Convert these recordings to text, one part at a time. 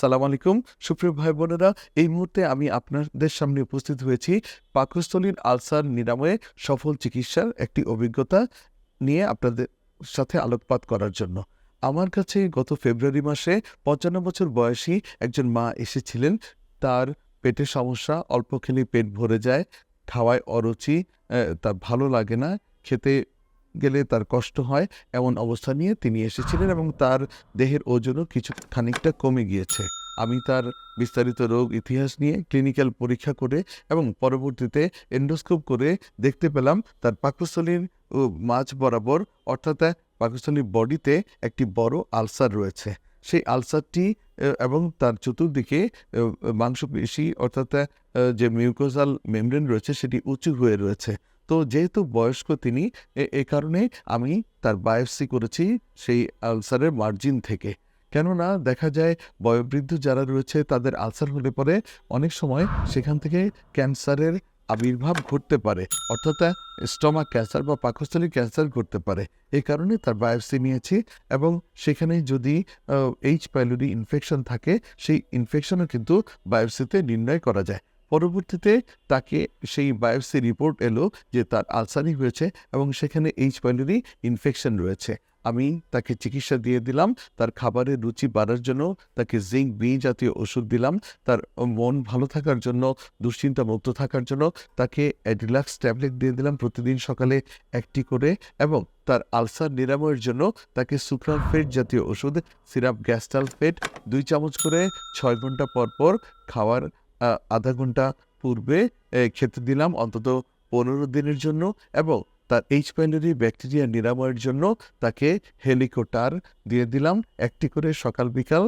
আসসালামু আলাইকুম। সুপ্রিয় ভাই বোনেরা এই মুহূর্তে আমি আপনাদের সামনে উপস্থিত হয়েছি পাকস্থলীর আলসার নিরাময়ে সফল চিকিৎসার একটি অভিজ্ঞতা নিয়ে আপনাদের সাথে আলোকপাত করার জন্য। আমার কাছে গত ফেব্রুয়ারি মাসে পঞ্চান্ন বছর বয়সী একজন মা এসেছিলেন। তার পেটের সমস্যা অল্প খেলেই পেট ভরে যায়, খাওয়ায় অরুচি তার ভালো লাগে না, খেতে গেলে তার কষ্ট হয়, এমন অবস্থা নিয়ে তিনি এসেছিলেন এবং তার দেহের ওজনও কিছু খানিকটা কমে গিয়েছে। আমি তার বিস্তারিত রোগ ইতিহাস নিয়ে ক্লিনিক্যাল পরীক্ষা করে এবং পরবর্তীতে এন্ডোস্কোপ করে দেখতে পেলাম তার পাকস্থলীর মাঝ বরাবর, অর্থাৎ পাকস্থলীর বডিতে একটি বড় আলসার রয়েছে। সেই আলসারটি এবং তার চতুর্দিকে মাংসপেশি, অর্থাৎ যে মিউকোজাল মেমব্রেন রয়েছে সেটি উঁচু হয়ে রয়েছে। তো যেহেতু বয়স্ক তিনি, এ- এ কারণে আমি তার বায়োপসি করেছি সেই আলসারের মার্জিন থেকে। কেননা দেখা যায় বয়োবৃদ্ধ যারা রয়েছে তাদের আলসার হলে পরে অনেক সময় সেখান থেকে ক্যান্সারের আবির্ভাব ঘটতে পারে, অর্থাৎ স্টমাক ক্যান্সার বা পাকস্থলী ক্যান্সার ঘটতে পারে। এই কারণে তার বায়োপসি নিয়েছি এবং সেখানে যদি এইচ পাইলোরি ইনফেকশন থাকে, সেই ইনফেকশনও কিন্তু বায়োপসিতে নির্ণয় করা যায়। পরবর্তীতে তাকে সেই বায়োপসি রিপোর্ট এলো যে তার আলসারই হয়েছে এবং সেখানে এইচ পাইলোরি ইনফেকশন রয়েছে। আমি তাকে চিকিৎসা দিয়ে দিলাম, তার খাবারের রুচি বাড়ার জন্য তাকে জিঙ্ক বি জাতীয় ওষুধ দিলাম, তার মন ভালো থাকার জন্য দুশ্চিন্তা মুক্ত থাকার জন্য তাকে অ্যাডিলাক্স ট্যাবলেট দিয়ে দিলাম প্রতিদিন সকালে একটি করে এবং তার আলসার নিরাময়ের জন্য তাকে সুক্রালফেট জাতীয় ওষুধ, সিরাপ গ্যাস্টালফেট দুই চামচ করে ছয় ঘণ্টা পর পর খাওয়ার আধা ঘণ্টা পূর্বে খেতে দিলাম, অন্তত পনেরো দিনের জন্য এবং তার এইচ প্যান্ডেরি ব্যাকটেরিয়া নিরাময়ের জন্য তাকে হেলিকোটার দিয়ে দিলাম, একটি করে সকাল বিকাল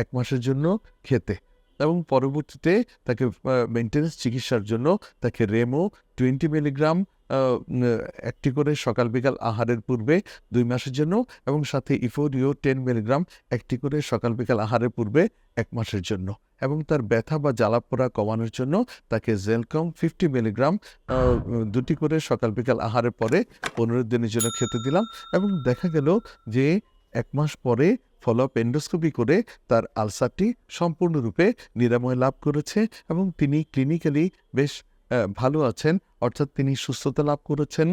এক মাসের জন্য খেতে এবং পরবর্তীতে তাকে মেনটেন্স চিকিৎসার জন্য তাকে রেমো টোয়েন্টি মিলিগ্রাম একটি করে সকাল বিকাল আহারের পূর্বে দুই মাসের জন্য এবং সাথে ইফোরিও টেন মিলিগ্রাম একটি করে সকাল বিকাল আহারের পূর্বে এক মাসের জন্য এবং তার ব্যথা বা জ্বালাপোড়া কমানোর জন্য তাকে জেলকম ফিফটি মিলিগ্রাম দুটি করে সকাল বিকাল আহারের পরে পনেরো দিনের জন্য খেতে দিলাম এবং দেখা গেল যে এক মাস পরে ফলো আপ এন্ডোস্কোপি করে তার আলসারটি সম্পূর্ণরূপে নিরাময় লাভ করেছে এবং তিনি ক্লিনিক্যালি বেশ ভালো আছেন। অর্থাৎ তিনি সুস্থতা লাভ করেছেন।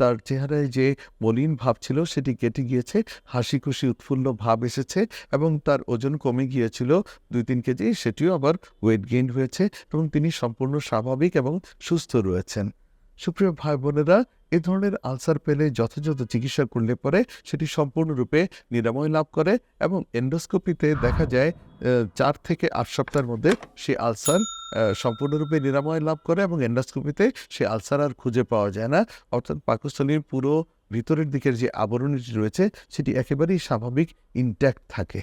তার চেহারায় যে মলিন ভাব ছিল, সেটি কেটে গিয়েছে। হাসি খুশি উৎফুল্ল ভাব এসেছে এবং তার ওজন কমে গিয়েছিল। দুই তিন কেজি, সেটিও আবার ওয়েট গেইন হয়েছে এবং তিনি সম্পূর্ণ স্বাভাবিক এবং সুস্থ রয়েছেন। সুপ্রিয় ভাই বোনেরা, এ ধরনের আলসার পেলে যথাযথ চিকিৎসা করলে পরে সেটি সম্পূর্ণরূপে নিরাময় লাভ করে এবং এন্ডোস্কোপিতে দেখা যায় চার থেকে আট সপ্তাহের মধ্যে সে আলসার সম্পূর্ণরূপে নিরাময় লাভ করে এবং এন্ডোস্কোপিতে সে আলসার আর খুঁজে পাওয়া যায় না। অর্থাৎ পাকস্থলীর পুরো ভিতরের দিকের যে আবরণীটি রয়েছে, সেটি একেবারেই স্বাভাবিক ইনট্যাক্ট থাকে।